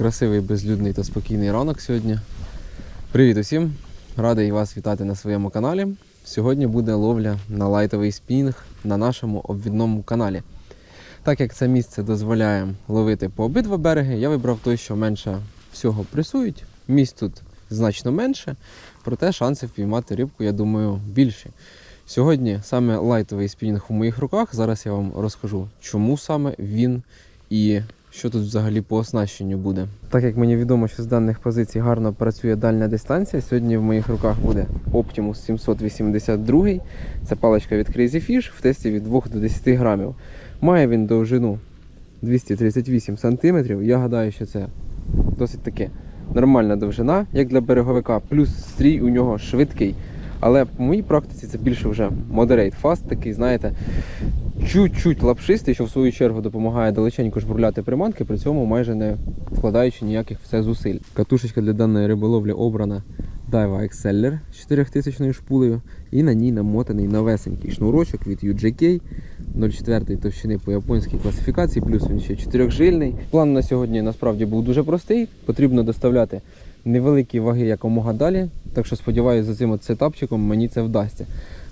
красивий, безлюдний та спокійний ранок сьогодні. Привіт усім! Радий вас вітати на своєму каналі. Сьогодні буде ловля на лайтовий спінг на нашому обвідному каналі. Так як це місце дозволяє ловити по обидва береги, я вибрав той, що менше всього пресують. Місць тут значно менше, проте шанси впіймати рибку, я думаю, більші. Сьогодні саме лайтовий спінінг у моїх руках. Зараз я вам розкажу, чому саме він і що тут взагалі по оснащенню буде. Так як мені відомо, що з даних позицій гарно працює дальня дистанція, сьогодні в моїх руках буде Optimus 782. Це паличка від Crazy Fish в тесті від 2 до 10 грамів. Має він довжину 238 см. Я гадаю, що це досить таки нормальна довжина, як для береговика. Плюс стрій у нього швидкий. Але по моїй практиці це більше вже moderate fast, такий, знаєте, чуть-чуть лапшистий, що в свою чергу допомагає далеченько жбурляти приманки, при цьому майже не вкладаючи ніяких все зусиль. Катушечка для даної риболовлі обрана Daiwa Exceller з 4000 шпулею, і на ній намотаний новесенький шнурочок від UJK 0,4 товщини по японській класифікації, плюс він ще чотирьохжильний. План на сьогодні насправді був дуже простий. Потрібно доставляти невеликі ваги якомога далі. Так що сподіваюся, за цим сетапчиком мені це вдасться.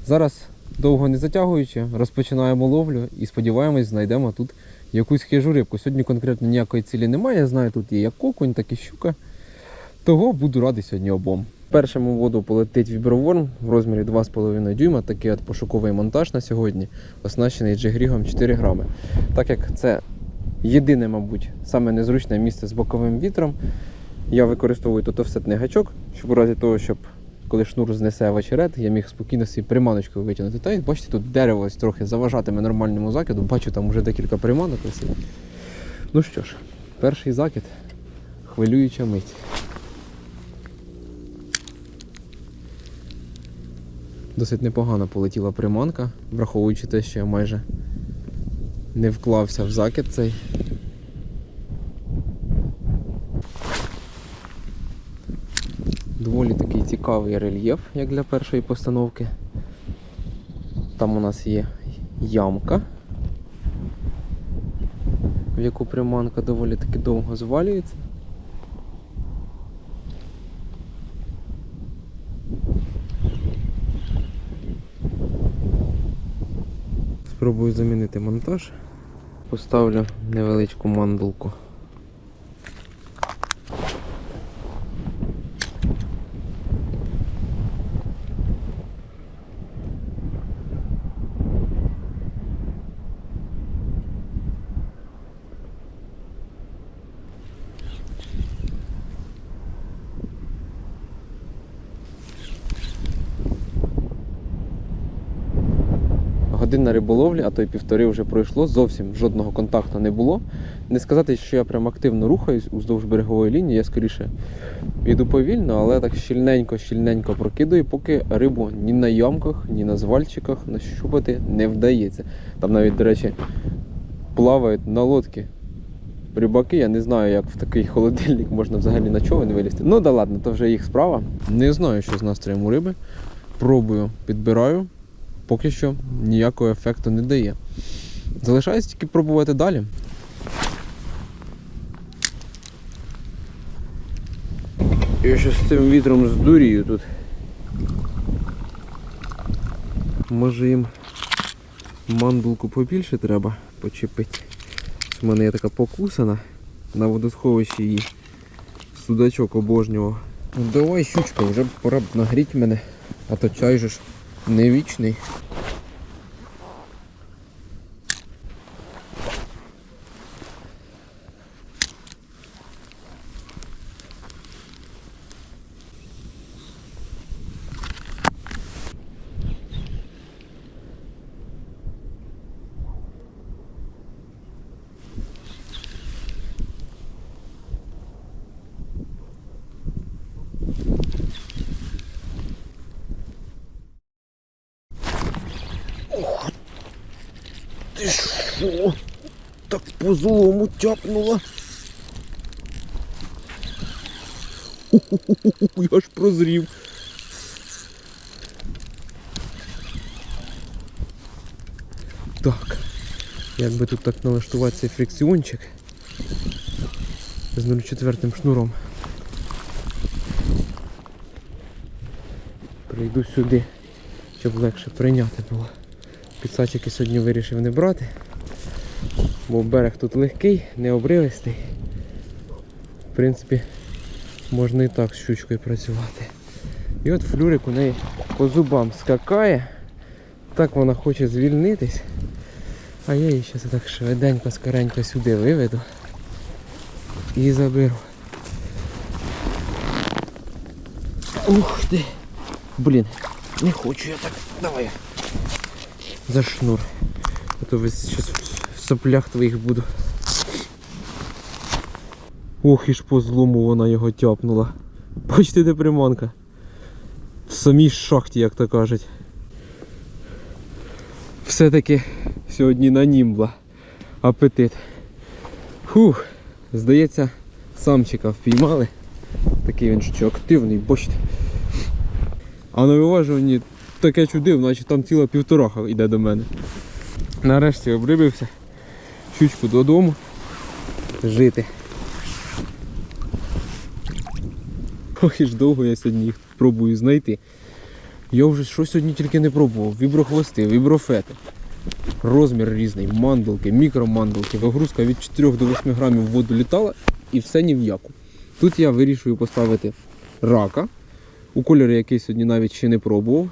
Зараз, довго не затягуючи, розпочинаємо ловлю і сподіваємось, знайдемо тут якусь хижу рибку. Сьогодні конкретно ніякої цілі немає. Я знаю, тут є як окунь, так і щука. Того буду радий сьогодні обом. Першим у воду полетить віброворм в розмірі 2,5 дюйма, такий от пошуковий монтаж на сьогодні, оснащений джигрігом 4 грами. Так як це єдине, мабуть, саме незручне місце з боковим вітром, я використовую тут офсетний гачок, щоб у разі того, щоб коли шнур знесе в я міг спокійно собі приманочкою витягнути. Та й бачите, тут дерево ось трохи заважатиме нормальному закиду. Бачу, там вже декілька приманок висить. Ну що ж, перший закид хвилююча мить. Досить непогано полетіла приманка, враховуючи те, що я майже не вклався в закид цей. Доволі такий цікавий рельєф, як для першої постановки. Там у нас є ямка, в яку приманка доволі таки довго звалюється. Спробую замінити монтаж. Поставлю невеличку мандулку. Година риболовлі, а то й півтори вже пройшло, зовсім жодного контакту не було. Не сказати, що я прям активно рухаюсь уздовж берегової лінії, я скоріше йду повільно, але так щільненько-щільненько прокидаю, поки рибу ні на ямках, ні на звальчиках нащупати не вдається. Там навіть, до речі, плавають на лодки. Рибаки, я не знаю, як в такий холодильник можна взагалі на човен вилізти. Ну да ладно, то вже їх справа. Не знаю, що з настроєм у риби. Пробую, підбираю поки що ніякого ефекту не дає. Залишається тільки пробувати далі. Я ще з цим вітром здурію тут. Може їм мандулку побільше треба почепити. У мене є така покусана. На водосховищі її судачок обожнював. Давай, щучка, вже пора б нагріти мене, а то чай же ж не вічний. Ти що? Так по злому тяпнула. Я аж прозрів. Так. Як би тут так налаштувати цей фрикціончик? з 0,4 шнуром. Прийду сюди, щоб легше прийняти було. Підсачики сьогодні вирішив не брати, бо берег тут легкий, не обривистий. В принципі, можна і так з щучкою працювати. І от флюрик у неї по зубам скакає. Так вона хоче звільнитись. А я її зараз так швиденько, скоренько сюди виведу і заберу. Ух ти! Блін, не хочу я так. Давай. За шнур. А то весь зараз соплях твоїх буду. Ох, і ж по злому вона його тяпнула. Бачите, де приманка. В самій шахті, як то кажуть. Все-таки сьогодні на німбла апетит. Фух, здається, самчика впіймали. Такий він що активний, бачите. А на виважуванні таке чудив, наче там ціла півтораха йде до мене. Нарешті обрибився. Щучку додому. Жити. Ох, і ж довго я сьогодні їх пробую знайти. Я вже що сьогодні тільки не пробував. Віброхвости, віброфети. Розмір різний, мандалки, мікромандалки. Вигрузка від 4 до 8 грамів в воду літала і все ні в яку. Тут я вирішую поставити рака, у кольорі який сьогодні навіть ще не пробував.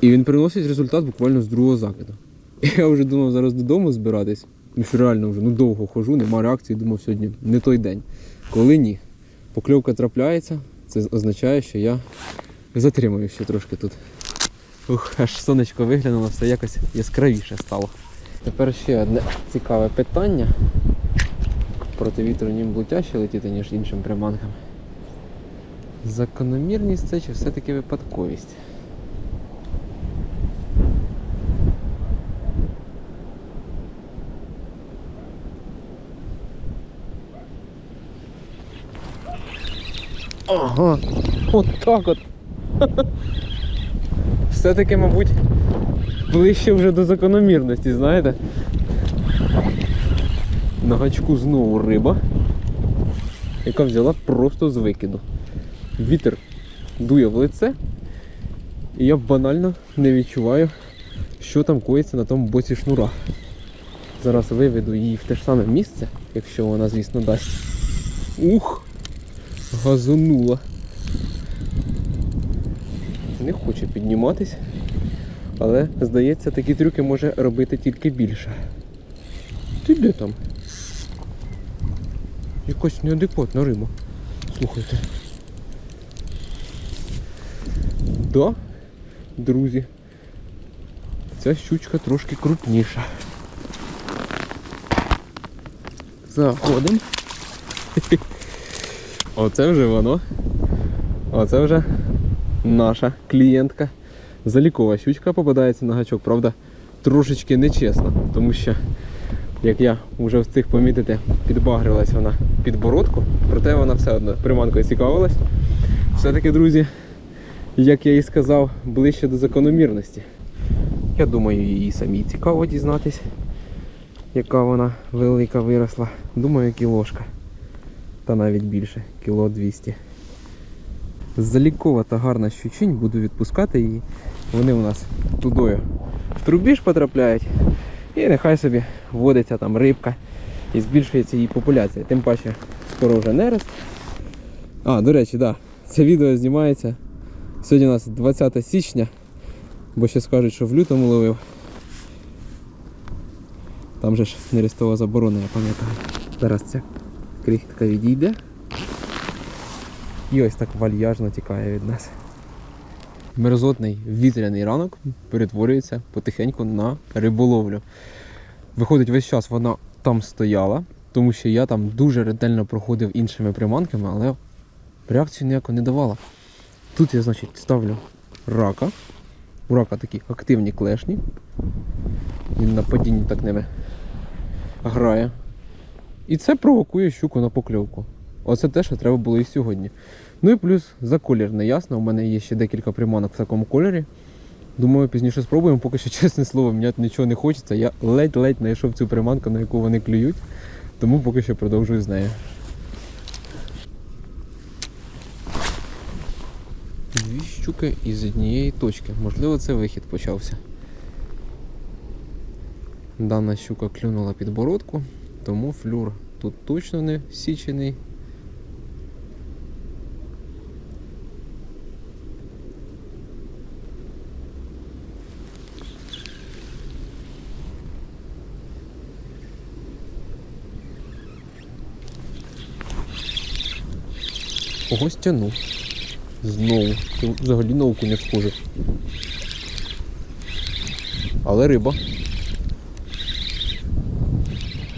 І він приносить результат буквально з другого закиду. Я вже думав зараз додому збиратись. Що реально вже ну довго хожу, нема реакції, думав сьогодні не той день. Коли ні. Покльовка трапляється, це означає, що я затримаю ще трошки тут. Ух, аж сонечко виглянуло, все якось яскравіше стало. Тепер ще одне цікаве питання. Проти вітру нім тяжче летіти, ніж іншим приманкам. Закономірність це чи все-таки випадковість? Ага, от так от. Все-таки, мабуть, ближче вже до закономірності, знаєте? На гачку знову риба, яка взяла просто з викиду. Вітер дує в лице, і я банально не відчуваю, що там коїться на тому боці шнура. Зараз виведу її в те ж саме місце, якщо вона, звісно, дасть. Ух! Газонула. Не хоче підніматись, але здається, такі трюки може робити тільки більше. Ти де там? Якась неадекватна риба. Слухайте. Да, друзі. Ця щучка трошки крупніша. Заходимо. Оце вже воно. Оце вже наша клієнтка. Залікова щучка попадається на гачок, правда, трошечки нечесно, тому що, як я вже встиг помітити, підбагрилась вона під бородку, проте вона все одно приманкою цікавилась. Все-таки, друзі, як я і сказав, ближче до закономірності. Я думаю, їй самі цікаво дізнатись, яка вона велика виросла. Думаю, кілошка. Та навіть більше, кіло 200. Залікова та гарна щучинь, буду відпускати її. Вони у нас тудою в трубі ж потрапляють. І нехай собі водиться там рибка і збільшується її популяція. Тим паче скоро вже нерест. А, до речі, да, це відео знімається. Сьогодні у нас 20 січня, бо ще скажуть, що в лютому ловив. Там же ж нерестова заборона, я пам'ятаю. Зараз ця крихітка відійде. І ось так вальяжно тікає від нас. Мерзотний вітряний ранок перетворюється потихеньку на риболовлю. Виходить, весь час вона там стояла, тому що я там дуже ретельно проходив іншими приманками, але реакцію ніяко не давала. Тут я, значить, ставлю рака. У рака такі активні клешні. Він на падінні так ними грає. І це провокує щуку на покльовку. Оце те, що треба було і сьогодні. Ну і плюс за колір неясно. У мене є ще декілька приманок в такому кольорі. Думаю, пізніше спробуємо, поки що, чесне слово, мені нічого не хочеться. Я ледь-ледь знайшов цю приманку, на яку вони клюють, тому поки що продовжую з нею. Дві щуки із однієї точки. Можливо, це вихід почався. Дана щука клюнула підбородку. бородку тому флюр тут точно не січений. Когось. Знову. Взагалі на оку не схоже. Але риба.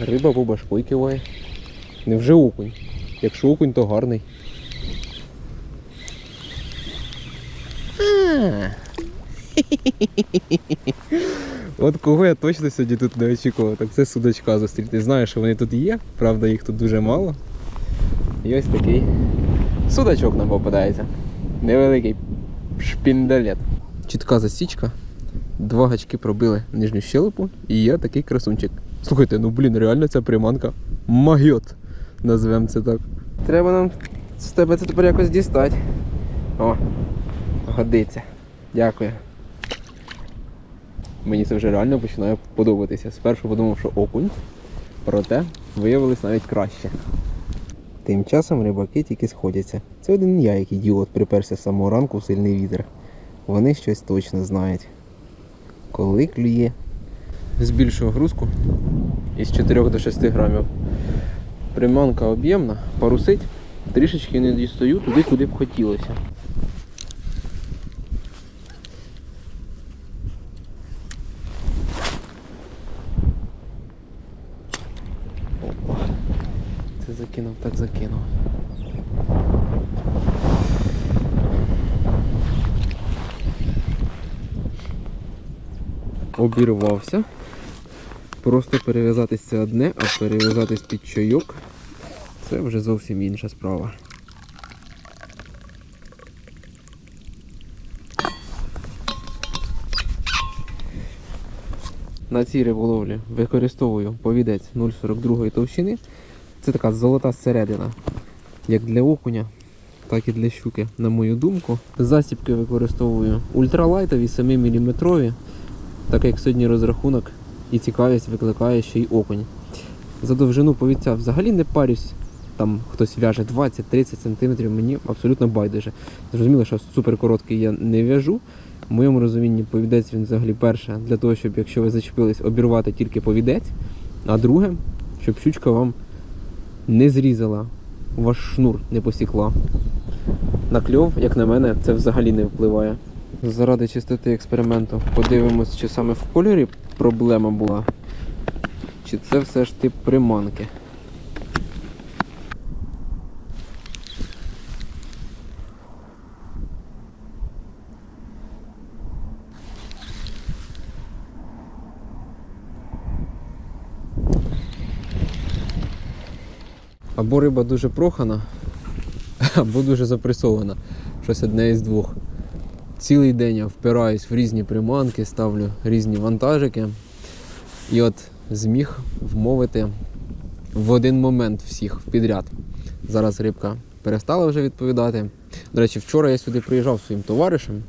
Риба по башкой киває. Невже окунь? Якщо окунь, то гарний. От кого я точно сьогодні тут не очікував, так це судачка зустріти. Знаю, що вони тут є, правда їх тут дуже мало. І ось такий судачок нам попадається. Невеликий шпіндалет. Чітка засічка. Два гачки пробили нижню щелепу і є такий красунчик. Слухайте, ну блін, реально ця приманка магіот. Назвемо це так. Треба нам з тебе це тепер якось дістати. О, годиться. Дякую. Мені це вже реально починає подобатися. Спершу подумав, що окунь, проте виявилось навіть краще. Тим часом рибаки тільки сходяться. Це один я, як ідіот, приперся з самого ранку в сильний вітер. Вони щось точно знають. Коли клює. Збільшую грузку із 4 до 6 грамів. Приманка об'ємна, парусить, трішечки не дістаю туди, куди б хотілося. Опа. Це закинув, так закинув. Обірвався. Просто перев'язатись це одне, а перев'язатись під чайок це вже зовсім інша справа. На цій риболовлі використовую повідець 0,42 товщини. Це така золота середина, як для окуня, так і для щуки, на мою думку. Засібки використовую ультралайтові 7 мм, так як сьогодні розрахунок і цікавість викликає ще й окунь. За довжину повідця взагалі не парюсь. Там хтось в'яже 20-30 см, мені абсолютно байдуже. Зрозуміло, що супер короткий я не в'яжу. В моєму розумінні повідець він взагалі перше для того, щоб якщо ви зачепились, обірвати тільки повідець, а друге, щоб щучка вам не зрізала, ваш шнур не посікла. На кльов, як на мене, це взагалі не впливає. Заради чистоти експерименту подивимось, чи саме в кольорі проблема була, чи це все ж тип приманки. Або риба дуже прохана, або дуже запресована. Щось одне із двох. Цілий день я впираюсь в різні приманки, ставлю різні вантажики. І от зміг вмовити в один момент всіх підряд. Зараз рибка перестала вже відповідати. До речі, вчора я сюди приїжджав своїм товаришем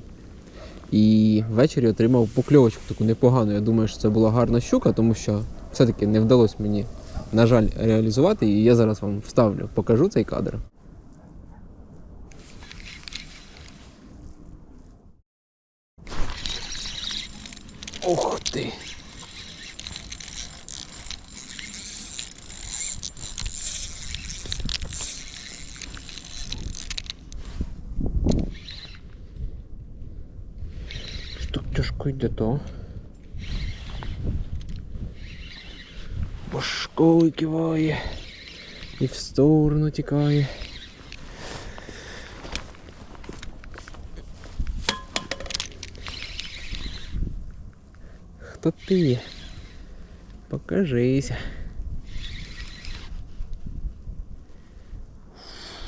і ввечері отримав покльовочку таку непогану. Я думаю, що це була гарна щука, тому що все-таки не вдалося мені, на жаль, реалізувати. І я зараз вам вставлю, покажу цей кадр. Ух ти! Що тяжко йде то? Башкою киває і в сторону тікає. Хто ти є? Покажися.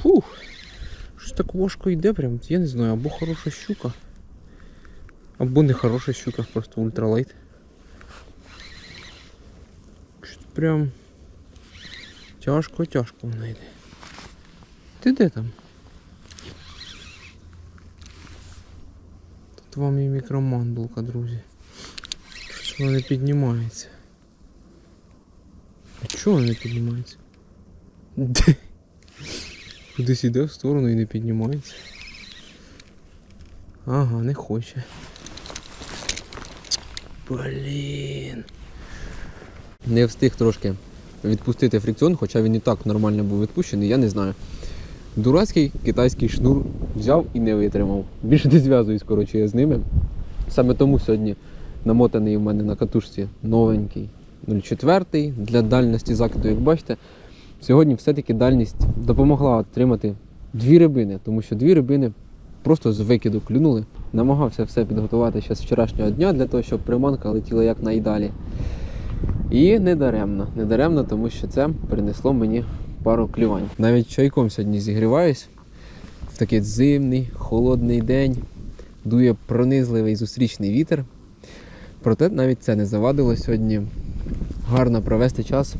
Фух. Щось так важко йде прям, я не знаю, або хороша щука. Або не хороша щука, просто ультралайт. Щось прям тяжко-тяжко вона йде. Ти де там? От вам і мікромандулка, друзі. Вона не піднімається. А чого не піднімається? Де? Кудись іде в сторону і не піднімається. Ага, не хоче. Блін. Не встиг трошки відпустити фрикціон, хоча він і так нормально був відпущений, я не знаю. Дурацький китайський шнур взяв і не витримав. Більше не зв'язуюсь, коротше, я з ними. Саме тому сьогодні намотаний у мене на катушці новенький 0,4 для дальності закиду, як бачите. Сьогодні все-таки дальність допомогла отримати дві рибини, тому що дві рибини просто з викиду клюнули. Намагався все підготувати ще з вчорашнього дня для того, щоб приманка летіла як найдалі. І не даремно, не даремно, тому що це принесло мені пару клювань. Навіть чайком сьогодні зігріваюсь в такий зимний, холодний день. Дує пронизливий зустрічний вітер. Проте навіть це не завадило сьогодні гарно провести час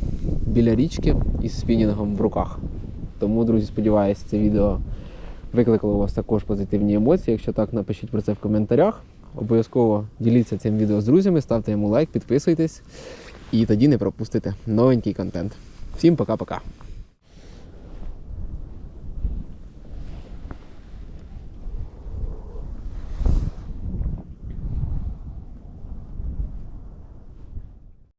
біля річки із спінінгом в руках. Тому, друзі, сподіваюся, це відео викликало у вас також позитивні емоції. Якщо так, напишіть про це в коментарях. Обов'язково діліться цим відео з друзями, ставте йому лайк, підписуйтесь і тоді не пропустите новенький контент. Всім пока-пока.